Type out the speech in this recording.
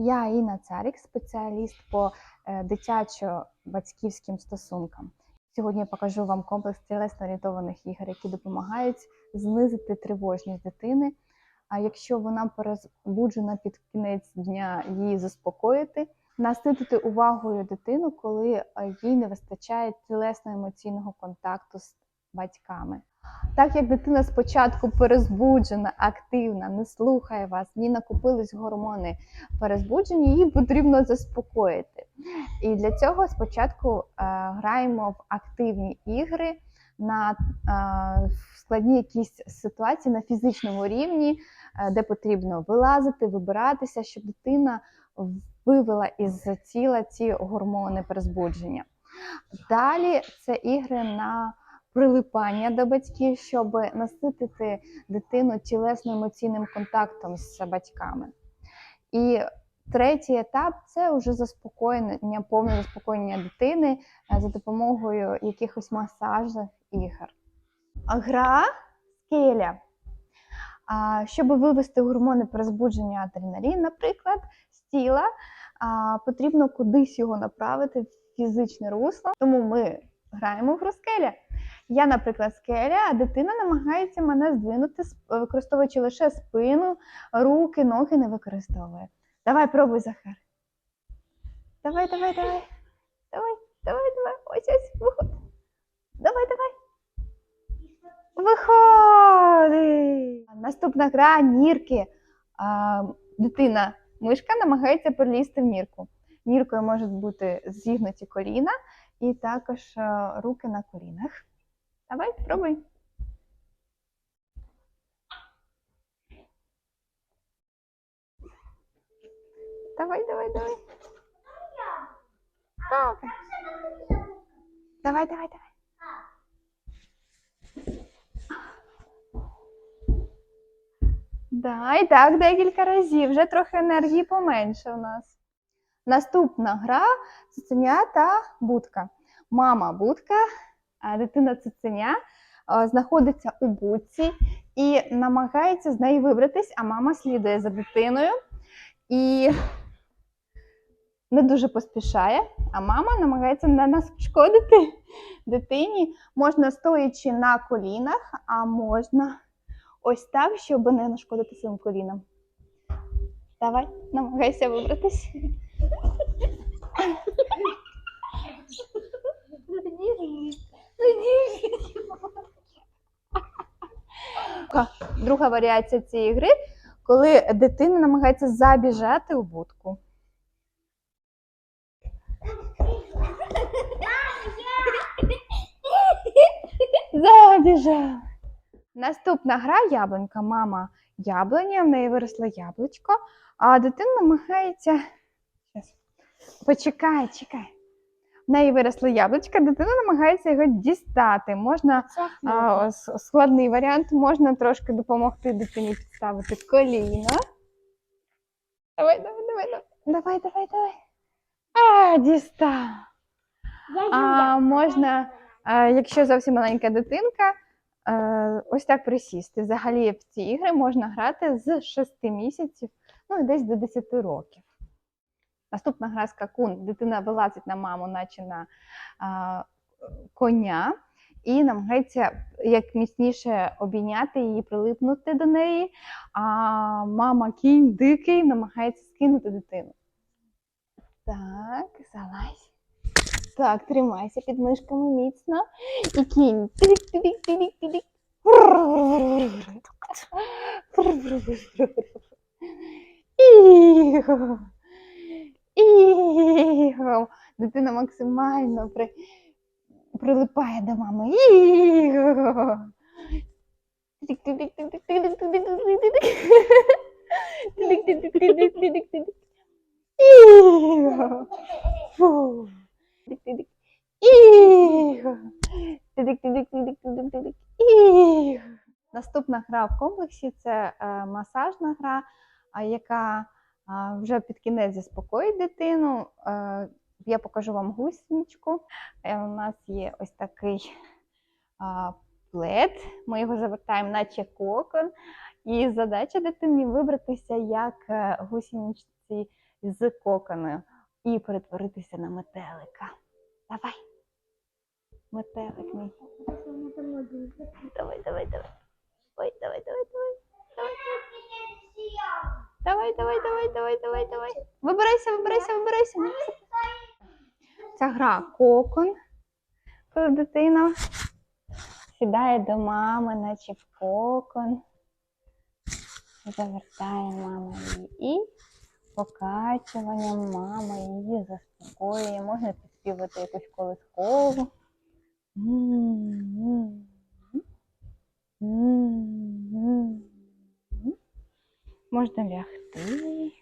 Я Інна Царік, спеціаліст по е, дитячо-батьківським стосункам. Сьогодні я покажу вам комплекс тілесно-орієнтованих ігор, які допомагають знизити тривожність дитини. А якщо вона перезбуджена під кінець дня, її заспокоїти, наситити увагою дитину, коли е, їй не вистачає тілесно-емоційного контакту батьками. Так як дитина спочатку перезбуджена, активна, не слухає вас, ні накопились гормони перезбуджені, її потрібно заспокоїти. І для цього спочатку е, граємо в активні ігри на е, складні якісь ситуації на фізичному рівні, е, де потрібно вилазити, вибиратися, щоб дитина вивела із тіла ці гормони перезбудження. Далі це ігри на прилипання до батьків, щоб наситити дитину тілесно-емоційним контактом з батьками. І третій етап це вже заспокоєння, повне заспокоєння дитини е, за допомогою якихось масажних ігор. Гра скеля. Щоб вивести гормони перезбудження адреналін, наприклад, з тіла, потрібно кудись його направити в фізичне русло. Тому ми граємо в гру скеля. Я, наприклад, скеля, а дитина намагається мене здвинути, використовуючи лише спину, руки, ноги не використовує. Давай, пробуй, Захар. Давай, давай, давай. Давай, давай, давай. Ось ось, виходь. Давай, давай. Виходи. Наступна гра нірки. А, дитина, мишка намагається пролізти в нірку. Ніркою можуть бути зігнуті коліна і також руки на колінах. Давай, пробуй. Давай, давай, давай. Так. Давай, давай, давай. Да, і так декілька разів. Вже трохи енергії поменше у нас. Наступна гра цуценя та будка. Мама будка, дитина цуценя знаходиться у будці і намагається з неї вибратись, а мама слідує за дитиною і не дуже поспішає, а мама намагається не нашкодити дитині. Можна стоячи на колінах, а можна ось так, щоб не нашкодити своїм колінам. Давай, намагайся вибратись. Ка- Друга варіація цієї гри, коли дитина намагається забіжати у будку. Забіжав. Наступна гра яблунька. Мама яблуня, в неї виросло яблучко, а дитина намагається. Почекай, чекай. В неї виросло яблучко, дитина намагається його дістати. Можна а, складний варіант, можна трошки допомогти дитині підставити коліно. Давай, давай, давай, давай. Давай, давай. А, дістав. А можна, а, якщо зовсім маленька дитинка, е, ось так присісти. Взагалі в ці ігри можна грати з 6 місяців, ну і десь до 10 років. Наступна гра скакун. Дитина вилазить на маму, наче на а, коня, і намагається як міцніше обійняти її, прилипнути до неї. А мама кінь дикий намагається скинути дитину. Так, залазь. Так, тримайся під мишками міцно. І кінь. Тидик, тидик, Іго. Дитина максимально при... прилипає до мами. Тидик. Іго. Наступна гра в комплексі це е, масажна гра, яка вже під кінець заспокоїть дитину. Е, я покажу вам гусеничку. Е, у нас є ось такий плед. Ми його завертаємо, наче кокон. І задача дитині вибратися як е, гусеничці з коконою і перетворитися на метелика. Давай. Метелик мій. Давай, давай, давай. Ой, давай, давай, давай. Давай, давай, давай, давай, давай, давай. Вибирайся, вибирайся, вибирайся. Ця гра кокон, коли дитина сідає до мами, наче в кокон. Завертає мама її і покачуванням мама її заспокоює. Можна підспівати якусь колискову. М-м-м. М-м-м. Можна лягти.